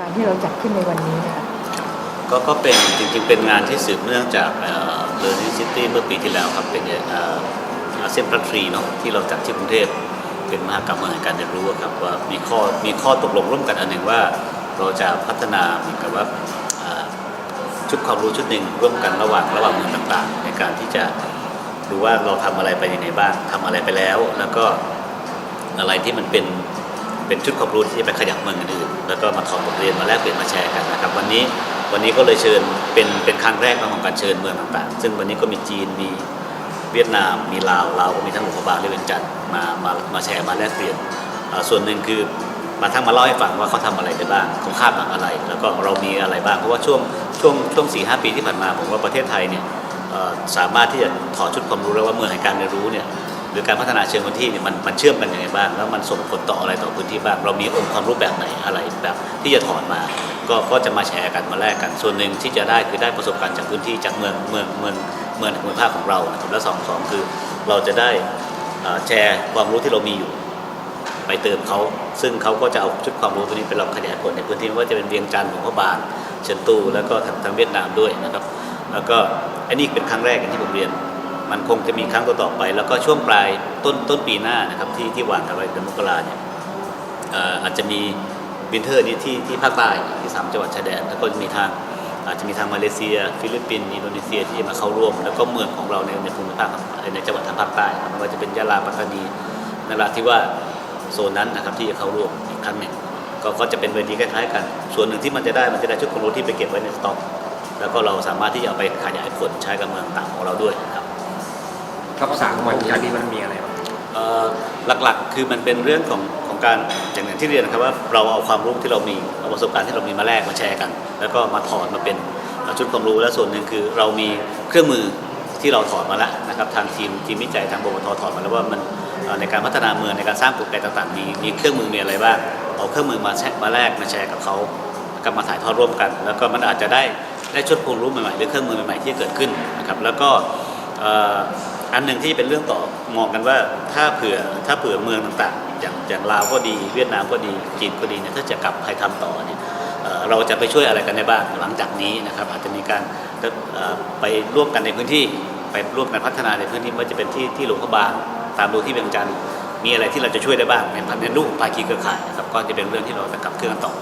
การที่เราจัดขึ้นในวันนี้นะคะก็ก็เป็นจริงๆเป็นงานที่สืบเนื่องจากเ e a r n i n g City เมื่อปีที่แล้วครับเป็นอาเซียนพลัสทรีเนาะที่เราจัดที่กรุงเทพเป็นมหากรรมแห่งการเรียนรู้ครับว่ามีข้อมีข้อตกลงร่วมกันอันหนึ่งว่า เราจะพัฒนาเหมือนกับว่าชุดความรู้ชุดหนึ่งร่วมกันระหว่างระหว่างเมืองต่างๆ ในการที่จะดูว่าเราทำอะไรไปยังไงบ้างทำอะไรไปแล้ว แล้วก็อะไรที่มันเป็น เป็นชุดความรู้ที่จะไปขยับเมืองอื่นแล้วก็มาถอดบทเรียนมาแลกเปลี่ยนมาแชร์กันนะครับ วันนี้วันนี้ก็เลยเชิญเป็นเป็นครั้งแรกของการเชิญเมืองต่างๆ ซึ่งวันนี้ก็มีจีนมีเวียดนามมีลาวลาวก็มีทั้งหลวงพระบางและเวียงจันทร์มามามาแชร์มาแลกเปลี่ยนส่วนหนึ่งคือมาทั้งมาเล่าให้ฟังว่าเขาทำอะไรไปบ้างเขาคาดหวังอะไร แล้วก็เรามีอะไรบ้างเพราะว่าช่วงช่วงช่วงสี่ห้าปีที่ผ่านมาผมว่าประเทศไทยเนี่ยสามารถที่จะถอดชุดความรู้แล้วว่าเมืองแห่งการเรียนรู้เนี่ย หรือการพัฒนาเชิงพื้นที่เนี่ยมันมันเชื่อมกันยังไงบ้างแล้วมันส่งผลต่ออะไรต่อพื้นที่บ้างเรามีองค์ความรู้แบบไหนอะไรแบบที่จะถอนมา ก็ก็จะมาแชร์กันมาแลกกัน ส่วนหนึ่งที่จะได้คือได้ประสบการณ์จากพื้นที่จากเมืองเมืองเมืองเมืองภูมิภาคของเรานะครับและสองสองคือเราจะได้แชร์ความรู้ที่เรามีอยู่ไปเติมเขาซึ่งเขาก็จะเอาชุดความรู้ตัวนี้ไปลองขยายผลในพื้นที่ไม่ว่าจะเป็นเวียงจันทร์หลวงพระบางเฉินตูแล้วก็ทางทางเวียดนามด้วยนะครับ แล้วก็อันนี้เป็นครั้งแรกที่ผมเรียน มันคงจะมีครั้งต่อๆไป แล้วก็ช่วงปลายต้นต้นปีหน้านะครับที่ที่วางกันไว้เดือนมกราเนี่ยอออาจจะมีวินเทอร์นี้ที่ที่ภาคใต้ที่สามจังหวัดชายแดนแล้วก็จะมีทางอาจจะมีทางมาเลเซีย ฟิลิปปินส์อินโดนีเซียที่มาเข้าร่วม แล้วก็เมืองของเราในในภูมิภาคในจังหวัดทางภาคใต้ครับไม่ว่าจะเป็นยะลาปัตตานีนราธิวาสโซนนั้นนะครับที่จะเข้าร่วมอีกครั้งหนึ่งก็ก็จะเป็นเวทีคล้ายๆกัน ส่วนหนึ่งที่มันจะได้มันจะได้ชุดความรู้ที่ไปเก็บไว้ในสต็อก แล้วก็เราสามารถที่จะเอาไปขยายผลใช้กับเมืองต่างของเราด้วยนะครับ ครับสามวันนี้มันมีอะไรบ้างเอ่อหลักๆ คือมันเป็นเรื่องของของการอย่างอย่างที่เรียนนะครับว่าเราเอาความรู้ที่เรามีเอาประสบการณ์ที่เรามีมาแลกมาแชร์กัน แล้วก็มาถอดมาเป็นชุดความรู้และส่วนหนึ่งคือเรามีเครื่องมือที่เราถอดมาแล้วนะครับทางทีมทีมวิจัยทางบวทถอดมาแล้วว่ามันในการพัฒนาเมืองในการสร้างกลไกต่างๆมีมีเครื่องมือมีอะไรบ้างเอาเครื่องมือมาแชร์มาแลกมาแชร์กับเขากับมาถ่ายทอดร่วมกัน แล้วก็มันอาจจะได้ได้ชุดความรู้ใหม่ๆหรือเครื่องมือใหม่ๆที่เกิดขึ้นนะครับแล้วก็ อันหนึ่งที่เป็นเรื่องต่อมองกันว่าถ้าเผื่อถ้าเผื่อเมืองต่างๆ อย่างอย่างลาวก็ดีเวียดนามก็ดีจีนก็ดีเนี่ยถ้าจะกลับไปทำต่อเนี่ยเราจะไปช่วยอะไรกันได้บ้างหลังจากนี้นะครับอาจจะมีการไปร่วมกันในพื้นที่ไปร่วมกันพัฒนาในพื้นที่ว่าจะเป็นที่ที่หลวงพระบางตามดูที่เวียงจันทร์มีอะไรที่เราจะช่วยได้บ้างในในรูปของภาคีเครือข่ายนะครับก็จะเป็นเรื่องที่เราจะขับเคลื่อนกันต่อ